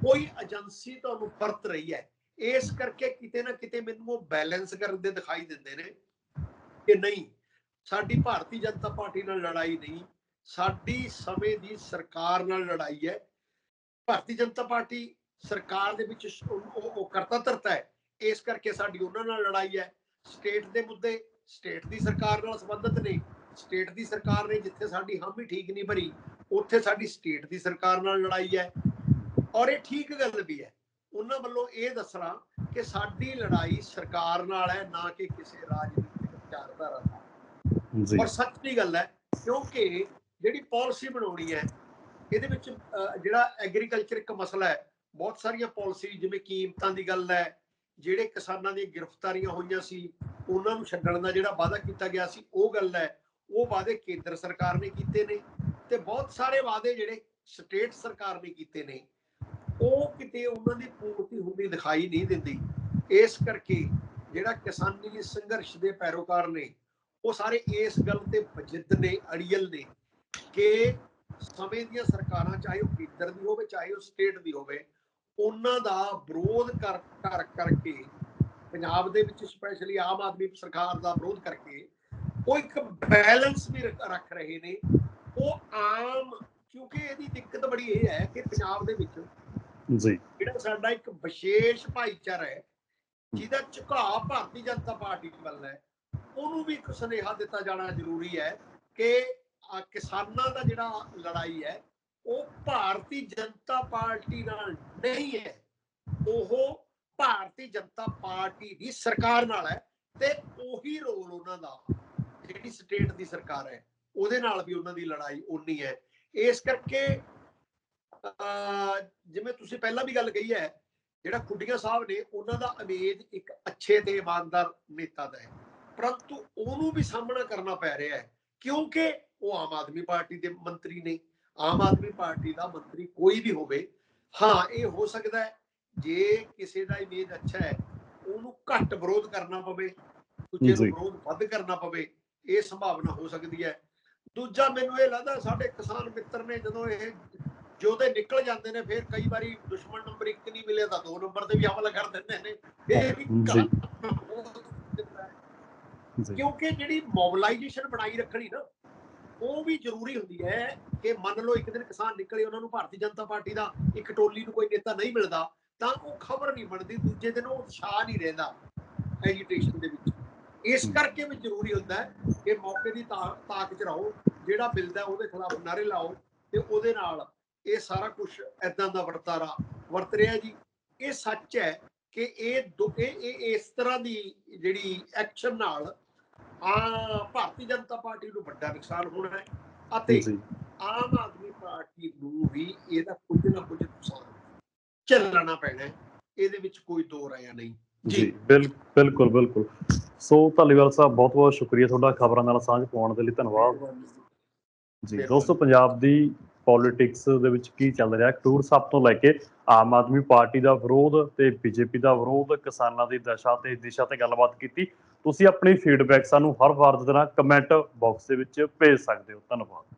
ਕੋਈ ਏਜੰਸੀ ਤੁਹਾਨੂੰ ਵਰਤ ਰਹੀ ਹੈ, ਇਸ ਕਰਕੇ ਕਿਤੇ ਨਾ ਕਿਤੇ ਮੈਨੂੰ ਉਹ ਬੈਲੈਂਸ ਕਰਦੇ ਦਿਖਾਈ ਦਿੰਦੇ ਨੇ ਕਿ ਨਹੀਂ, ਸਾਡੀ ਭਾਰਤੀ ਜਨਤਾ ਪਾਰਟੀ ਨਾਲ ਲੜਾਈ ਨਹੀਂ, ਸਾਡੀ ਸਮੇਂ ਦੀ ਸਰਕਾਰ ਨਾਲ ਲੜਾਈ ਹੈ। ਭਾਰਤੀ ਜਨਤਾ ਪਾਰਟੀ ਸਰਕਾਰ ਦੇ ਵਿੱਚ ਉਹ ਕਰਤਾ ਧਰਤਾ ਹੈ, ਇਸ ਕਰਕੇ ਸਾਡੀ ਉਹਨਾਂ ਨਾਲ ਲੜਾਈ ਹੈ। ਸਟੇਟ ਦੇ ਮੁੱਦੇ ਸਟੇਟ ਦੀ ਸਰਕਾਰ ਨਾਲ ਸੰਬੰਧਿਤ ਨੇ ਸਟੇਟ ਦੀ ਸਰਕਾਰ ਨੇ ਜਿੱਥੇ ਸਾਡੀ ਹਾਮੀ ਠੀਕ ਨਹੀਂ ਭਰੀ ਉੱਥੇ ਸਾਡੀ ਸਟੇਟ ਦੀ ਸਰਕਾਰ ਨਾਲ ਲੜਾਈ ਹੈ। ਔਰ ਇਹ ਠੀਕ ਗੱਲ ਵੀ ਹੈ। ਉਹਨਾਂ ਵੱਲੋਂ ਇਹ ਦੱਸਣਾ ਕਿ ਸਾਡੀ ਲੜਾਈ ਸਰਕਾਰ ਨਾਲ ਹੈ ਨਾ ਕਿ ਕਿਸੇ ਰਾਜਨੀਤਿਕ ਵਿਚਾਰਧਾਰਾ ਨਾਲ।
ਜੀ।
ਔਰ ਸੱਚ ਦੀ ਗੱਲ ਹੈ ਕਿਉਂਕਿ ਜਿਹੜੀ ਪਾਲਿਸੀ ਬਣਾਉਣੀ ਹੈ ਇਹਦੇ ਵਿੱਚ ਜਿਹੜਾ ਐਗਰੀਕਲਚਰ ਇੱਕ ਮਸਲਾ ਹੈ ਬਹੁਤ ਸਾਰੀਆਂ ਪਾਲਿਸੀ ਜਿਵੇਂ ਕੀਮਤਾਂ ਦੀ ਗੱਲ ਹੈ ਜਿਹੜੇ ਕਿਸਾਨਾਂ ਦੀਆਂ ਗ੍ਰਿਫਤਾਰੀਆਂ ਹੋਈਆਂ ਸੀ, ਉਹਨਾਂ ਨੂੰ ਛੱਡਣ ਦਾ ਜਿਹੜਾ ਵਾਅਦਾ ਕੀਤਾ ਗਿਆ ਸੀ, ਉਹ ਗੱਲ ਹੈ, ਉਹ ਵਾਅਦੇ ਕੇਂਦਰ ਸਰਕਾਰ ਨੇ ਕੀਤੇ ਨੇ ਤੇ ਬਹੁਤ ਸਾਰੇ ਵਾਅਦੇ ਜਿਹੜੇ ਸਟੇਟ ਸਰਕਾਰ ਨੇ ਕੀਤੇ ਨੇ, ਉਹ ਕਿਤੇ ਉਹਨਾਂ ਦੀ ਪੂਰਤੀ ਹੁੰਦੀ ਦਿਖਾਈ ਨਹੀਂ ਦਿੰਦੀ। ਇਸ ਕਰਕੇ ਜਿਹੜਾ ਕਿਸਾਨੀ ਸੰਘਰਸ਼ ਦੇ ਪੈਰੋਕਾਰ ਨੇ, ਉਹ ਸਾਰੇ ਇਸ ਗੱਲ ਤੇ ਜਿੱਦ ਨੇ, ਅੜੀਅਲ ਨੇ ਕਿ ਸਮੇਂ ਦੀਆਂ ਸਰਕਾਰਾਂ, ਚਾਹੇ ਉਹ ਕੇਂਦਰ ਦੀ ਹੋਵੇ, ਚਾਹੇ ਉਹ ਸਟੇਟ ਦੀ ਹੋਵੇ ਉਹਨਾਂ ਦਾ ਵਿਰੋਧ ਕਰ ਕਰ ਕਰਕੇ ਪੰਜਾਬ ਦੇ ਵਿੱਚ ਸਪੈਸ਼ਲੀ ਆਮ ਆਦਮੀ ਸਰਕਾਰ ਦਾ ਵਿਰੋਧ ਕਰਕੇ ਉਹ ਇੱਕ ਬੈਲੈਂਸ ਵੀ ਰੱਖ- ਰਹੇ ਨੇ। ਉਹ ਆਮ ਕਿਉਂਕਿ ਇਹਦੀ ਦਿੱਕਤ ਬੜੀ ਇਹ ਹੈ ਕਿ ਪੰਜਾਬ ਦੇ ਵਿੱਚ
ਜੀ।
ਜਿਹੜਾ ਸਾਡਾ ਇੱਕ ਵਿਸ਼ੇਸ਼ ਭਾਈਚਾਰਾ ਹੈ ਜਿਹਦਾ ਝੁਕਾਅ ਭਾਰਤੀ ਜਨਤਾ ਪਾਰਟੀ ਵੱਲ ਹੈ ਉਹਨੂੰ ਵੀ ਇੱਕ ਸੁਨੇਹਾ ਦਿੱਤਾ ਜਾਣਾ ਜ਼ਰੂਰੀ ਹੈ ਕਿ ਕਿਸਾਨਾਂ ਦਾ ਜਿਹੜਾ ਲੜਾਈ ਹੈ ਉਹ ਭਾਰਤੀ ਜਨਤਾ ਪਾਰਟੀ ਨਾਲ ਨਹੀਂ ਹੈ। ਉਹ ਭਾਰਤੀ ਜਨਤਾ ਪਾਰਟੀ ਦੀ ਸਰਕਾਰ ਨਾਲ ਹੈ ਤੇ ਉਹੀ ਰੋਲ ਉਹਨਾਂ ਦਾ, ਜਿਹੜੀ ਸਟੇਟ ਦੀ ਸਰਕਾਰ ਹੈ, ਉਹਦੇ ਨਾਲ ਵੀ ਉਹਨਾਂ ਦੀ ਲੜਾਈ ਉਨੀ ਹੈ। ਇਸ ਕਰਕੇ, ਅਹ, ਜਿਵੇਂ ਤੁਸੀਂ ਪਹਿਲਾਂ ਵੀ ਗੱਲ ਕਹੀ ਹੈ, ਜਿਹੜਾ ਖੁੱਡੀਆਂ ਸਾਹਿਬ ਨੇ, ਉਹਨਾਂ ਦਾ ਅਮੇਜ ਇੱਕ ਅੱਛੇ ਤੇ ਇਮਾਨਦਾਰ ਨੇਤਾ ਦਾ ਹੈ। ਪਰੰਤੂ ਉਹਨੂੰ ਵੀ ਸਾਹਮਣਾ ਕਰਨਾ ਪੈ ਰਿਹਾ ਹੈ, ਕਿਉਂਕਿ ਉਹ ਆਮ ਆਦਮੀ ਪਾਰਟੀ ਦੇ ਮੰਤਰੀ ਨੇ ਆਮ ਆਦਮੀ ਪਾਰਟੀ ਦਾ ਮੰਤਰੀ ਕੋਈ ਵੀ ਹੋਵੇ ਹਾਂ ਇਹ ਹੋ ਸਕਦਾ ਹੈ ਜੇ ਕਿਸੇ ਦਾ ਇਮੇਜ ਅੱਛਾ ਹੈ ਉਹਨੂੰ ਘੱਟ ਵਿਰੋਧ ਕਰਨਾ ਪਵੇ ਦੂਜੇ। ਨੂੰ ਵਿਰੋਧ ਵੱਧ ਕਰਨਾ ਪਵੇ ਇਹ ਸੰਭਾਵਨਾ ਹੋ ਸਕਦੀ ਹੈ। ਦੂਜਾ ਮੈਨੂੰ ਇਹ ਲੱਗਦਾ ਸਾਡੇ ਕਿਸਾਨ ਮਿੱਤਰ ਨੇ ਜਦੋਂ ਇਹ ਜੋਦੇ ਨਿਕਲ ਜਾਂਦੇ ਨੇ ਫਿਰ ਕਈ ਵਾਰੀ ਦੁਸ਼ਮਣ ਨੰਬਰ 1 ਨਹੀਂ ਮਿਲਿਆ ਤਾਂ 2 ਨੰਬਰ ਤੇ ਵੀ ਹਮਲਾ ਕਰ ਦਿੰਦੇ ਨੇ। ਇਹ ਵੀ ਕਿਉਂਕਿ ਜਿਹੜੀ ਮੋਬਿਲਾਈਜੇਸ਼ਨ ਬਣਾਈ ਰੱਖਣੀ ਨਾ ਉਹ ਵੀ ਜ਼ਰੂਰੀ ਹੁੰਦੀ ਹੈ ਕਿ ਮੰਨ ਲਓ ਇੱਕ ਦਿਨ ਕਿਸਾਨ ਨਿਕਲੇ ਉਹਨਾਂ ਨੂੰ ਭਾਰਤੀ ਜਨਤਾ ਪਾਰਟੀ ਦਾ ਇੱਕ ਟੋਲੀ ਨੂੰ ਕੋਈ ਨੇਤਾ ਨਹੀਂ ਮਿਲਦਾ ਤਾਂ ਉਹ ਖਬਰ ਨਹੀਂ ਬਣਦੀ ਦੂਜੇ ਦਿਨ ਉਹ ਉਤਸ਼ਾਹ ਨਹੀਂ ਰਹਿੰਦਾ ਐਜੀਟੇਸ਼ਨ ਦੇ ਵਿੱਚ। ਇਸ ਕਰਕੇ ਵੀ ਜ਼ਰੂਰੀ ਹੁੰਦਾ ਹੈ ਕਿ ਮੌਕੇ ਦੀ ਤਾਕ ਚ ਰਹੋ ਜਿਹੜਾ ਮਿਲਦਾ ਉਹਦੇ ਖਿਲਾਫ ਨਾਰੇ ਲਾਓ ਤੇ ਉਹਦੇ ਨਾਲ ਇਹ ਸਾਰਾ ਕੁਝ ਐਦਾਂ ਦਾ ਵਰਤਾਰਾ ਵਰਤ ਰਿਹਾ ਜੀ। ਇਹ ਸੱਚ ਹੈ ਕਿ ਇਹ ਇਹ ਇਸ ਤਰ੍ਹਾਂ ਦੀ ਜਿਹੜੀ ਐਕਸ਼ਨ ਨਾਲ ਆ ਭਾਰਤੀ ਜਨਤਾ ਪਾਰਟੀ ਨੂੰ ਵੱਡਾ ਨੁਕਸਾਨ ਹੋਣਾ ਹੈ ਅਤੇ ਆਮ ਆਦਮੀ ਪਾਰਟੀ ਨੂੰ ਵੀ ਇਹਦਾ ਕੁਝ ਨਾ ਕੁਝ ਨੁਕਸਾਨ ਝੱਲਣਾ ਪੈਣਾ ਹੈ। ਇਹਦੇ ਵਿੱਚ ਕੋਈ ਦੋ ਰਾਇਆ ਨਹੀਂ।
ਜੀ। ਬਿਲ- ਬਿਲਕੁਲ ਬਿਲਕੁਲ। ਸੋ ਧਾਲੀਵਾਲ ਸਾਹਿਬ ਬਹੁਤ ਬਹੁਤ ਸ਼ੁਕਰੀਆ ਤੁਹਾਡਾ ਖਬਰਾਂ ਨਾਲ ਸਾਂਝ ਪਾਉਣ ਦੇ ਲਈ ਧੰਨਵਾਦ। ਜੀ। ਦੋਸਤੋ ਪੰਜਾਬ ਦੀ ਪੋਲਿਟਿਕਸ ਦੇ ਵਿੱਚ ਕੀ ਚੱਲ ਰਿਹਾ? ਖਡੂਰ ਸਾਹਿਬ ਤੋਂ ਲੈ ਕੇ ਆਮ ਆਦਮੀ ਪਾਰਟੀ ਦਾ ਵਿਰੋਧ ਤੇ ਬੀਜੇਪੀ ਦਾ ਵਿਰੋਧ ਕਿਸਾਨਾਂ ਦੀ ਦਸ਼ਾ ਤੇ ਦਿਸ਼ਾ ਤੇ ਗੱਲਬਾਤ ਕੀਤੀ। ਤੁਸੀਂ ਆਪਣੀ ਫੀਡਬੈਕ ਸਾਨੂੰ ਹਰ ਵਾਰ ਦੀ ਤਰ੍ਹਾਂ ਕਮੈਂਟ ਬਾਕਸ ਦੇ ਵਿੱਚ ਭੇਜ ਸਕਦੇ ਹੋ। ਧੰਨਵਾਦ।